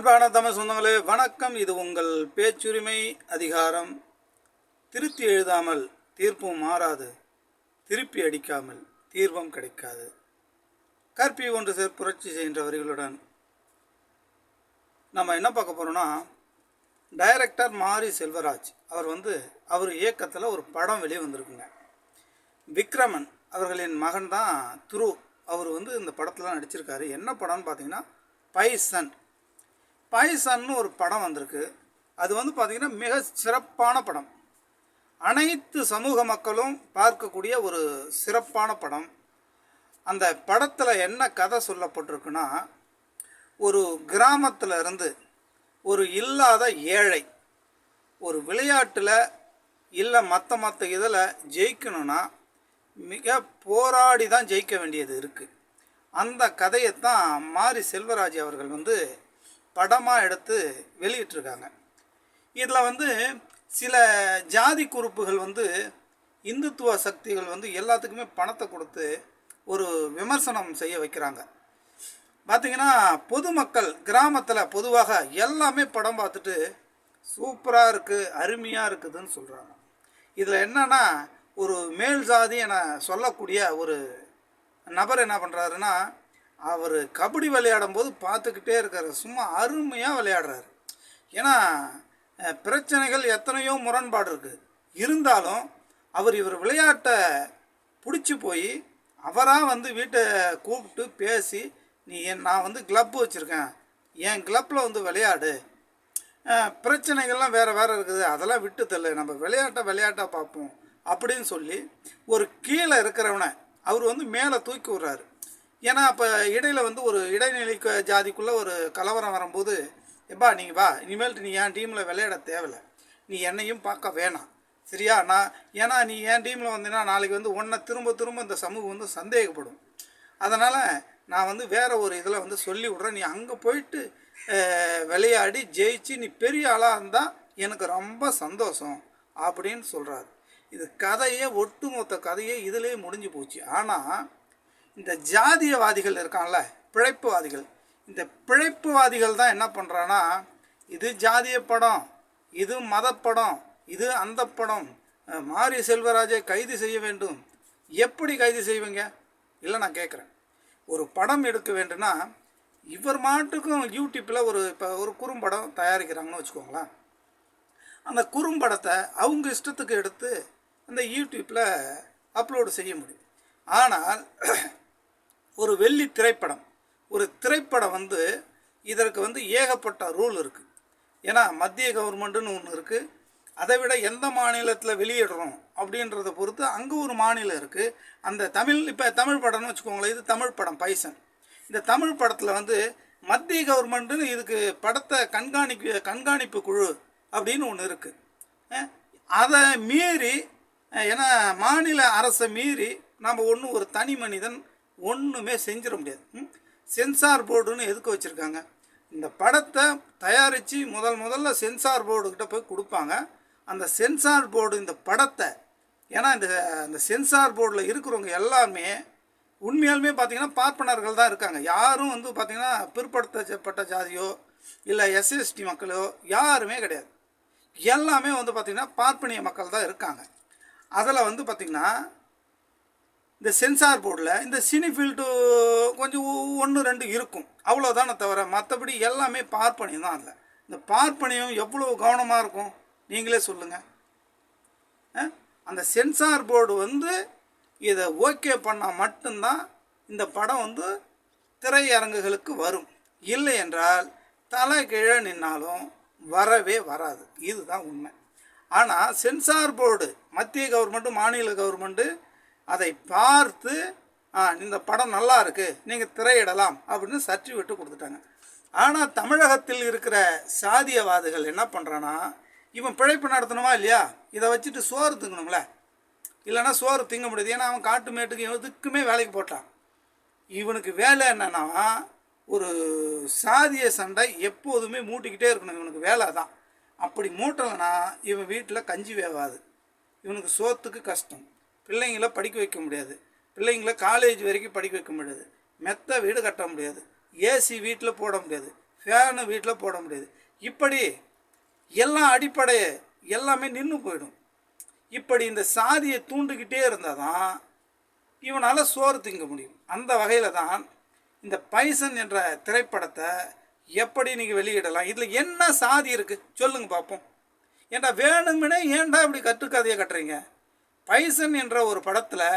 அன்பான தமிழ் சொந்தங்களே வணக்கம். இது உங்கள் பேச்சுரிமை அதிகாரம். திருத்தி எழுதாமல் தீர்ப்பும் மாறாது. திருப்பி அடிக்காமல் தீர்வும் கிடைக்காது. கற்பி ஒன்று சேர் புரட்சி செய்கின்ற வரிகளுடன் நம்ம என்ன பார்க்க போகிறோம்னா டைரக்டர் மாரி செல்வராஜ். அவர் வந்து அவர் இயக்கத்தில் ஒரு படம் வெளியே வந்திருக்குங்க. விக்ரமன் அவர்களின் மகன் தான் துரு. அவர் வந்து இந்த படத்தில் நடிச்சிருக்காரு. என்ன படம்னு பார்த்தீங்கன்னா பைசன். பாய்சன்னு ஒரு படம் வந்திருக்கு. அது வந்து பார்த்திங்கன்னா மிக சிறப்பான படம். அனைத்து சமூக மக்களும் பார்க்கக்கூடிய ஒரு சிறப்பான படம். அந்த படத்தில் என்ன கதை சொல்லப்பட்டிருக்குன்னா ஒரு கிராமத்தில் இருந்து ஒரு இல்லாத ஏழை ஒரு விளையாட்டில் இல்லை மற்ற மற்ற இதில் ஜெயிக்கணும்னா மிக போராடி தான் ஜெயிக்க வேண்டியது இருக்குது அந்த கதையைத்தான் மாரி செல்வராஜ் அவர்கள் வந்து படமாக எடுத்து வெளியிட்டிருக்காங்க. இதில் வந்து சில ஜாதி குறுப்புகள் வந்து இந்துத்துவ சக்திகள் வந்து எல்லாத்துக்குமே பணத்தை கொடுத்து ஒரு விமர்சனம் செய்ய வைக்கிறாங்க. பார்த்திங்கன்னா பொதுமக்கள் கிராமத்தில் பொதுவாக எல்லாமே படம் பார்த்துட்டு சூப்பராக இருக்குது அருமையாக இருக்குதுன்னு சொல்கிறாங்க இதில் என்னென்னா ஒரு மேல் ஜாதி என சொல்லக்கூடிய ஒரு நபர் என்ன பண்ணுறாருன்னா அவர் கபடி விளையாடும் போது பார்த்துக்கிட்டே இருக்காரு. சும்மா அருமையாக விளையாடுறாரு. ஏன்னா பிரச்சனைகள் எத்தனையோ முரண்பாடு இருக்குது இருந்தாலும் அவர் இவர் விளையாட்டை பிடிச்சி போய் அவராக வந்து வீட்டை கூப்பிட்டு பேசி நீ என் நான் வந்து கிளப் வச்சுருக்கேன். என் கிளப்பில் வந்து விளையாடு. பிரச்சனைகள்லாம் வேறு வேறு இருக்குது. அதெல்லாம் விட்டு தள்ளு. நம்ம விளையாட்டை விளையாட்டாக பார்ப்போம். அப்படின்னு சொல்லி ஒரு கீழே இருக்கிறவனை அவர் வந்து மேலே தூக்கி விட்றாரு. ஏன்னா அப்போ இடையில் வந்து ஒரு இடைநிலை ஜாதிக்குள்ளே ஒரு கலவரம் வரும்போது எப்பா நீ வா. இனிமேல்ட்டு நீ என் டீமில் விளையாட தேவையில்ல. நீ என்னையும் பார்க்க வேணாம். சரியா? நான் ஏன்னா நீ என் டீமில் வந்தீங்கன்னா நாளைக்கு வந்து உன்னை திரும்ப திரும்ப இந்த சமூகம் வந்து சந்தேகப்படும். அதனால் நான் வந்து வேறு ஒரு இதில் வந்து சொல்லி விட்றேன். நீ அங்கே போயிட்டு விளையாடி ஜெயிச்சு நீ பெரிய ஆளாக இருந்தால் எனக்கு ரொம்ப சந்தோஷம் அப்படின்னு சொல்கிறாரு இது கதையே ஒட்டுமொத்த கதையே இதிலே முடிஞ்சு போச்சு. ஆனால் இந்த ஜாதியவாதிகள் இருக்கான்ல பிழைப்புவாதிகள். இந்த பிழைப்புவாதிகள் தான் என்ன பண்ணுறான்னா இது ஜாதிய படம் இது மதப்படம் இது அந்த படம் மாரி செல்வராஜை கைது செய்ய வேண்டும். எப்படி கைது செய்வீங்க? இல்லை நான் கேட்குறேன் ஒரு படம் எடுக்க வேண்டும்னா இவர் மாட்டுக்கும் யூடியூப்பில் ஒரு இப்போ ஒரு குறும்படம் தயாரிக்கிறாங்கன்னு வச்சுக்கோங்களேன். அந்த குறும்படத்தை அவங்க இஷ்டத்துக்கு எடுத்து அந்த யூடியூப்பில் அப்லோடு செய்ய முடியும். ஆனால் ஒரு வெள்ளி திரைப்படம். ஒரு திரைப்படம் வந்து இதற்கு வந்து ஏகப்பட்ட ரூல் இருக்குது ஏன்னா மத்திய கவர்மெண்ட்டுன்னு ஒன்று இருக்குது அதை விட எந்த மாநிலத்தில் வெளியிடுறோம் அப்படின்றத பொறுத்து அங்கே ஒரு மாநிலம் இருக்குது அந்த தமிழ் இப்போ தமிழ் படம்னு வச்சுக்கோங்களேன் இது தமிழ் படம் பைசன். இந்த தமிழ் படத்தில் வந்து மத்திய கவர்மெண்ட்டுன்னு இதுக்கு படத்தை கண்காணிப்பு கண்காணிப்பு குழு அப்படின்னு ஒன்று இருக்குது அதை மீறி ஏன்னா மாநில அரசை மீறி நம்ம ஒன்று ஒரு தனி மனிதன் ஒன்றுமே செஞ்சிட முடியாது. சென்சார் போர்டுன்னு எதுக்கு வச்சுருக்காங்க? இந்த படத்தை தயாரித்து முதல் முதல்ல சென்சார் போர்டுக்கிட்ட போய் கொடுப்பாங்க. அந்த சென்சார் போர்டு இந்த படத்தை ஏன்னா இந்த அந்த சென்சார் போர்டில் இருக்கிறவங்க எல்லாமே உண்மையாலுமே பார்த்தீங்கன்னா பார்ப்பனர்கள் தான் இருக்காங்க. யாரும் வந்து பார்த்திங்கன்னா பிற்படுத்தப்பட்ட ஜாதியோ இல்லை எஸ்எஸ்டி மக்களோ யாருமே கிடையாது. எல்லாமே வந்து பார்த்திங்கன்னா பார்ப்பனிய மக்கள் தான் இருக்காங்க. அதில் வந்து பார்த்திங்கன்னா இந்த சென்சார் போர்டில் இந்த சினிஃபீல்டு கொஞ்சம் ஒன்று ரெண்டு இருக்கும். அவ்வளோதானே தவிர மற்றபடி எல்லாமே பார்ப்பனியம் தான் அதில். இந்த பார்ப்பனியம் எவ்வளோ கவனமாக இருக்கும்? நீங்களே சொல்லுங்கள் அந்த சென்சார் போர்டு வந்து இதை ஓகே பண்ணால் மட்டும்தான் இந்த படம் வந்து திரையரங்குகளுக்கு வரும். இல்லை என்றால் தலை கீழே நின்னாலும் வரவே வராது. இதுதான் உண்மை. ஆனால் சென்சார் போர்டு மத்திய கவர்மெண்ட்டு மாநில கவர்மெண்ட்டு அதை பார்த்து ஆ இந்த படம் நல்லா இருக்குது நீங்கள் திரையிடலாம் அப்படின்னு சர்டிஃபிகேட்டு கொடுத்துட்டாங்க. ஆனால் தமிழகத்தில் இருக்கிற சாதியவாதிகள் என்ன பண்ணுறான்னா இவன் பிழைப்பு நடத்தணுமா இல்லையா? இதை வச்சுட்டு சோறு திங்கணும்ல. இல்லைன்னா சோறு திங்க முடியாது. ஏன்னா அவன் காட்டு மேட்டுக்கு எதுக்குமே வேலைக்கு போட்டான். இவனுக்கு வேலை என்னன்னா ஒரு சாதிய சண்டை எப்போதுமே மூட்டிக்கிட்டே இருக்கணும். இவனுக்கு வேலை தான். அப்படி மூட்டலைன்னா இவன் வீட்டில் கஞ்சி வேவாது. இவனுக்கு சோத்துக்கு கஷ்டம். பிள்ளைங்கள படிக்க வைக்க முடியாது. பிள்ளைங்கள காலேஜ் வரைக்கும் படிக்க வைக்க முடியாது. மெத்த வீடு கட்ட முடியாது. ஏசி வீட்டில் போட முடியாது. ஃபேனு வீட்டில் போட முடியாது. இப்படி எல்லாம் அடிப்படை எல்லாமே நின்று போயிடும். இப்படி இந்த சாதியை தூண்டிக்கிட்டே இருந்தால் தான் இவனால் சோறு திங்க முடியும். அந்த வகையில் தான் இந்த பைசன் என்ற திரைப்படத்தை எப்படி நீங்கள் வெளியிடலாம்? இதில் என்ன சாதி இருக்குது சொல்லுங்கள் பார்ப்போம் ஏன்டா வேணுங்கன்னே ஏன்டா இப்படி கட்டுக்கதையை கட்டுறீங்க? பைசன் என்ற ஒரு படத்தில்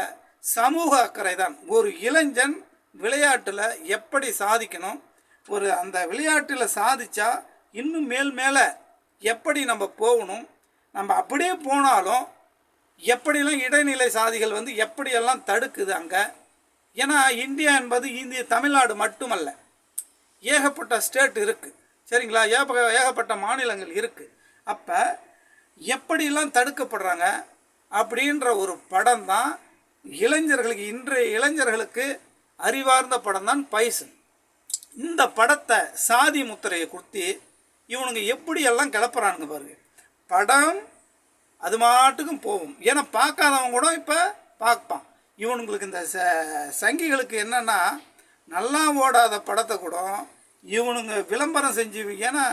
சமூக அக்கறை தான் ஒரு இளைஞன் விளையாட்டில் எப்படி சாதிக்கணும்? ஒரு அந்த விளையாட்டில் சாதிச்சா இன்னும் மேல் மேலே எப்படி நம்ம போகணும்? நம்ம அப்படியே போனாலும் எப்படிலாம் இடைநிலை சாதிகள் வந்து எப்படியெல்லாம் தடுக்குது அங்கே? ஏன்னா இந்தியா என்பது இந்திய தமிழ்நாடு மட்டுமல்ல. ஏகப்பட்ட ஸ்டேட் இருக்குது சரிங்களா? ஏக ஏகப்பட்ட மாநிலங்கள் இருக்குது அப்போ எப்படிலாம் தடுக்கப்படுறாங்க? அப்படின்ற ஒரு படம் தான் இளைஞர்களுக்கு இன்றைய இளைஞர்களுக்கு அறிவார்ந்த படம் தான் பைசன். இந்த படத்தை சாதி முத்திரையை கொடுத்து இவனுங்க எப்படியெல்லாம் கிளப்புறானுங்க பாருங்க. படம் அது மாட்டுக்கும் போகும். ஏன்னா பார்க்காதவன் கூட இப்போ பார்ப்பான். இவனுங்களுக்கு இந்த ச சங்கிகளுக்கு என்னென்னா நல்லா ஓடாத படத்தை கூட இவனுங்க விளம்பரம் செஞ்சு ஏன்னா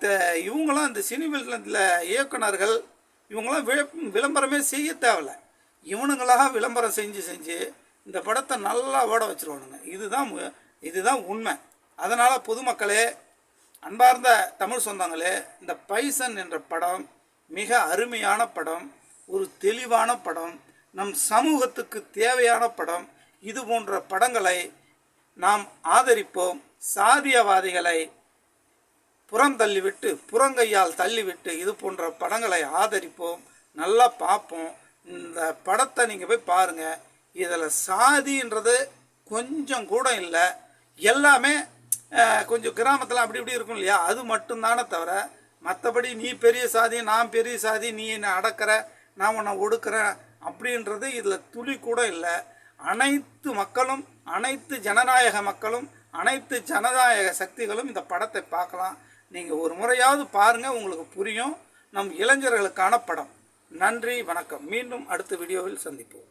த- இவங்களாம் இந்த சினிமத்தில் இயக்குனர்கள் இவங்களாம் வி- விளம்பரமே செய்ய தேவையில்ல. இவனுங்களாக விளம்பரம் செஞ்சு செஞ்சு இந்த படத்தை நல்லா ஓட வச்சிருவானுங்க. இதுதான் மு- இதுதான் உண்மை. அதனால் பொதுமக்களே அன்பார்ந்த தமிழ் சொந்தங்களே இந்த பைசன் என்ற படம் மிக அருமையான படம் ஒரு தெளிவான படம் நம் சமூகத்துக்கு தேவையான படம். இது போன்ற படங்களை நாம் ஆதரிப்போம். சாதியவாதிகளை புறம் தள்ளிவிட்டு புறங்கையால் தள்ளிவிட்டு இது போன்ற படங்களை ஆதரிப்போம் நல்லா பார்ப்போம். இந்த படத்தை நீங்கள் போய் பாருங்கள் இதில் சாதின்றது கொஞ்சம் கூட இல்லை. எல்லாமே கொஞ்சம் கிராமத்தில் அப்படி இப்படி இருக்கும் இல்லையா? அது மட்டும்தானே தவிர மற்றபடி நீ பெரிய சாதி நான் பெரிய சாதி நீ என்னை அடக்கிற நான் உன்னை ஒடுக்குறேன் அப்படின்றது இதில் துளி கூட இல்லை. அனைத்து மக்களும் அனைத்து ஜனநாயக மக்களும் அனைத்து ஜனநாயக சக்திகளும் இந்த படத்தை பார்க்கலாம். நீங்கள் ஒரு முறையாவது பாருங்கள் உங்களுக்கு புரியும். நம் இளைஞர்களுக்கான படம். நன்றி வணக்கம். மீண்டும் அடுத்த வீடியோவில் சந்திப்போம்.